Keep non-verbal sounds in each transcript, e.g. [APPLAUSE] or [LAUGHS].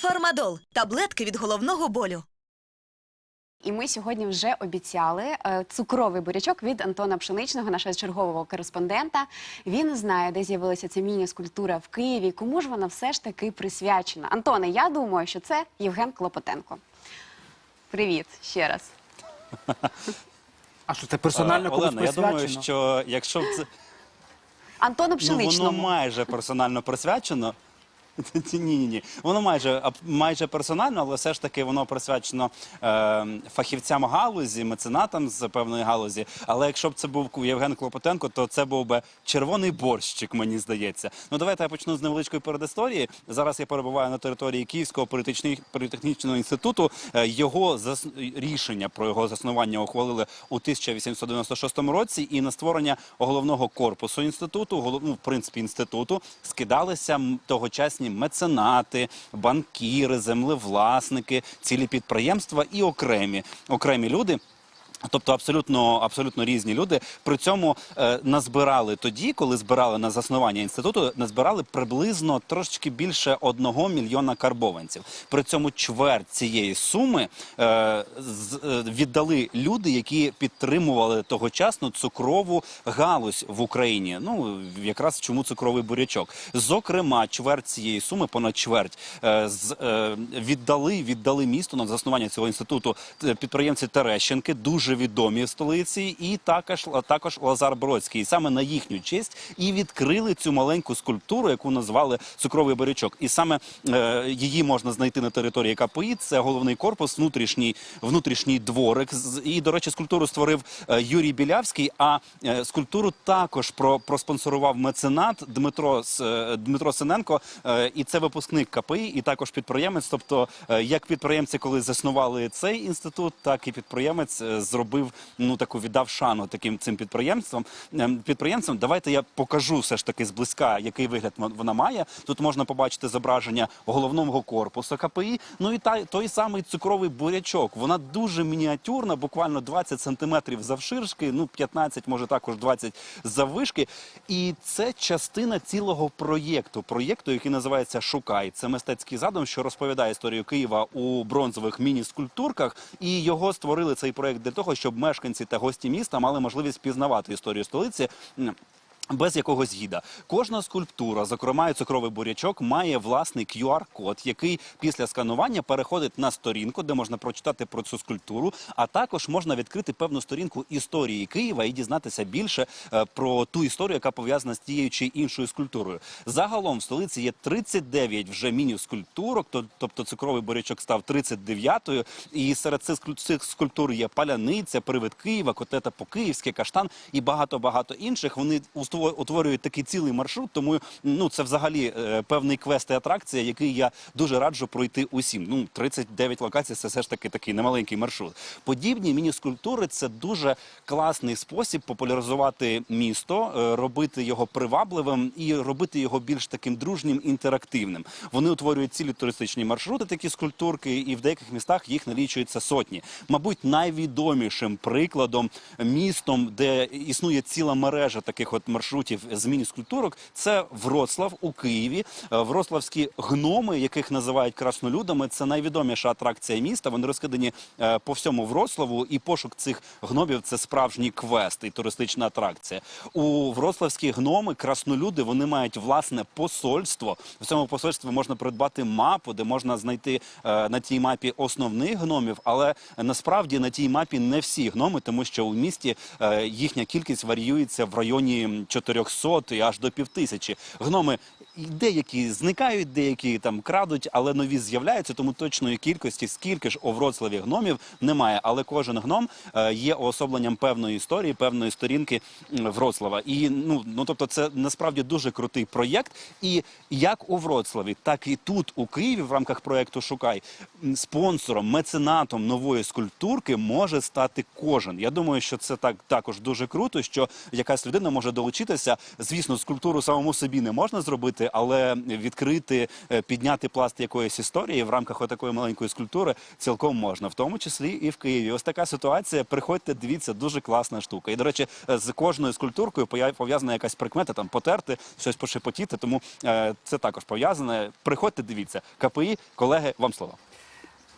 Фармадол таблетки від головного болю. І ми сьогодні вже обіцяли е, цукровий бурячок від Антона Пшеничного, нашого чергового кореспондента. Він знає, де з'явилася ця міні-скульптура в Києві. Кому ж вона все ж таки присвячена? Антоне, я думаю, що це Євген Клопотенко. Привіт ще раз. А що це персонально Е, комусь Олена, я присвячено? думаю, що якщо б це Антону ну, Пшеничному. воно майже персонально присвячено. [LAUGHS] Ні, ні, ні. Воно майже майже персонально, але все ж таки воно присвячено е, фахівцям галузі, меценатам з певної галузі. Але якщо б це був Євген Клопотенко, то це був би червоний борщик, мені здається. Ну давайте я почну з невеличкої передісторії. Зараз я перебуваю на території Київського політехні- політехнічного інституту. Е, Його зас- рішення про його заснування ухвалили у 1896 році, і на створення головного корпусу інституту, голов- ну, в принципі, інституту, скидалися м, тогочасні меценати, банкіри, землевласники, цілі підприємства і окремі окремі люди. Тобто абсолютно абсолютно різні люди. При цьому е, назбирали тоді, коли збирали на заснування інституту, назбирали приблизно трошечки більше одного мільйона карбованців. При цьому чверть цієї суми е, з, е, віддали люди, які підтримували тогочасну цукрову галузь в Україні. Ну якраз чому цукровий бурячок. Зокрема, чверть цієї суми, понад чверть, е, з, е, віддали віддали місту на заснування цього інституту підприємці Терещенки, дуже відомі в столиці, і також також Лазар Бродський. І саме на їхню честь і відкрили цю маленьку скульптуру, яку назвали цукровий бурячок. І саме е, її можна знайти на території КПІ. Це головний корпус, внутрішній внутрішній дворик. З- І, до речі, скульптуру створив е, Юрій Білявський. А е, скульптуру також про, проспонсорував меценат Дмитро е, Дмитро Синенко. І це випускник КПІ, і також підприємець. Тобто, як підприємці, коли заснували цей інститут, так і підприємець е, зробив ну таку віддав шану таким цим підприємствам. Ем, Підприємцям, давайте я покажу все ж таки зблизька, який вигляд вона має. Тут можна побачити зображення головного корпусу КПІ. Ну і та той самий цукровий бурячок. Вона дуже мініатюрна, буквально 20 сантиметрів завширшки, ну 15, може також 20 заввишки. І це частина цілого проєкту. Проєкту, який називається Шукай. Це мистецький задум, що розповідає історію Києва у бронзових міні-скульптурках. І його створили цей проєкт для того, щоб мешканці та гості міста мали можливість пізнавати історію столиці. Без якогось гіда. Кожна скульптура, зокрема і цукровий бурячок, має власний QR-код, який після сканування переходить на сторінку, де можна прочитати про цю скульптуру, а також можна відкрити певну сторінку історії Києва і дізнатися більше е, про ту історію, яка пов'язана з тією чи іншою скульптурою. Загалом в столиці є 39 вже міні-скульптурок, тобто цукровий бурячок став 39-ю. І серед цих скуль- скульптур є паляниця, привид Києва, котета по-київськи, каштан і багато-багато інших. Вони уство- утворюють такий цілий маршрут, тому ну це взагалі е, певний квест і атракція, який я дуже раджу пройти усім. Ну 39 локацій це все ж таки такий немаленький маршрут. Подібні міні-скульптури це дуже класний спосіб популяризувати місто, е, робити його привабливим і робити його більш таким дружнім інтерактивним. Вони утворюють цілі туристичні маршрути, такі скульптурки, і в деяких містах їх налічується сотні. Мабуть, найвідомішим прикладом містом, де існує ціла мережа таких от маршрутів з міні-скульптурок, це Вроцлав у Києві. Е, Вроцлавські гноми, яких називають краснолюдами, це найвідоміша атракція міста. Вони розкидані е, по всьому Вроцлаву, і пошук цих гномів це справжній квест і туристична атракція. У Вроцлавські гноми, краснолюди, вони мають власне посольство. В цьому посольстві можна придбати мапу, де можна знайти е, на тій мапі основних гномів, але насправді на тій мапі не всі гноми, тому що у місті їхня кількість варіюється в районі 400 і аж до півтисячі. Гноми деякі зникають, деякі там крадуть, але нові з'являються, тому точної кількості, скільки ж у Вроцлаві гномів немає. Але кожен гном е, є уособленням певної історії, певної сторінки Вроцлава. І ну, ну тобто, це насправді дуже крутий проєкт. І як у Вроцлаві, так і тут, у Києві, в рамках проєкту Шукай спонсором, меценатом нової скульптурки може стати кожен. Я думаю, що це так також дуже круто, що якась людина може долучитися. Звісно, скульптуру самому собі не можна зробити, але відкрити, е, підняти пласт якоїсь історії в рамках отакої маленької скульптури цілком можна, в тому числі і в Києві. Ось така ситуація. Приходьте, дивіться, дуже класна штука. І до речі, е, з кожною скульптуркою пов'язана якась прикмета, там потерти, щось пошепотіти. Тому е, це також пов'язане. Приходьте, дивіться. КПІ, колеги, вам слово.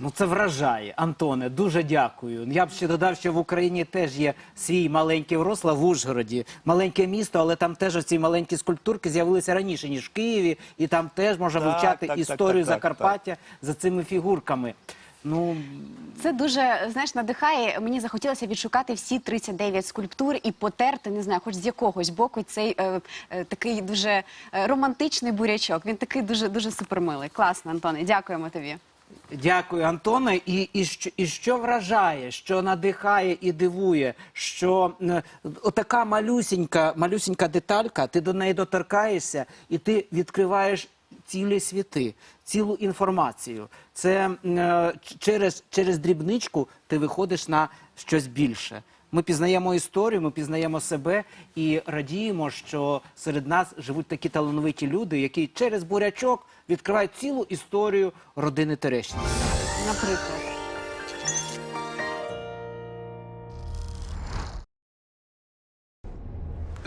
Ну це вражає, Антоне. Дуже дякую. Я б ще додав, що в Україні теж є свій маленький Врослав в Ужгороді, маленьке місто, але там теж ці маленькі скульптурки з'явилися раніше ніж в Києві, і там теж можна Так, вивчати так, так, історію так, так, Закарпаття за цими фігурками. Ну Це дуже знаєш, надихає. Мені захотілося відшукати всі 39 скульптур і потерти, не знаю, хоч з якогось боку цей е, е, такий дуже е, романтичний бурячок. Він такий дуже дуже супермилий. Класно, Антоне. Дякуємо тобі. Дякую, Антоне. І, і, що, і що вражає, що надихає і дивує, що е, отака малюсінька, малюсінька деталька, ти до неї доторкаєшся і ти відкриваєш цілі світи, цілу інформацію. Це е, через, через дрібничку ти виходиш на щось більше. Ми пізнаємо історію, ми пізнаємо себе і радіємо, що серед нас живуть такі талановиті люди, які через бурячок відкривають цілу історію родини Терещенко. Наприклад.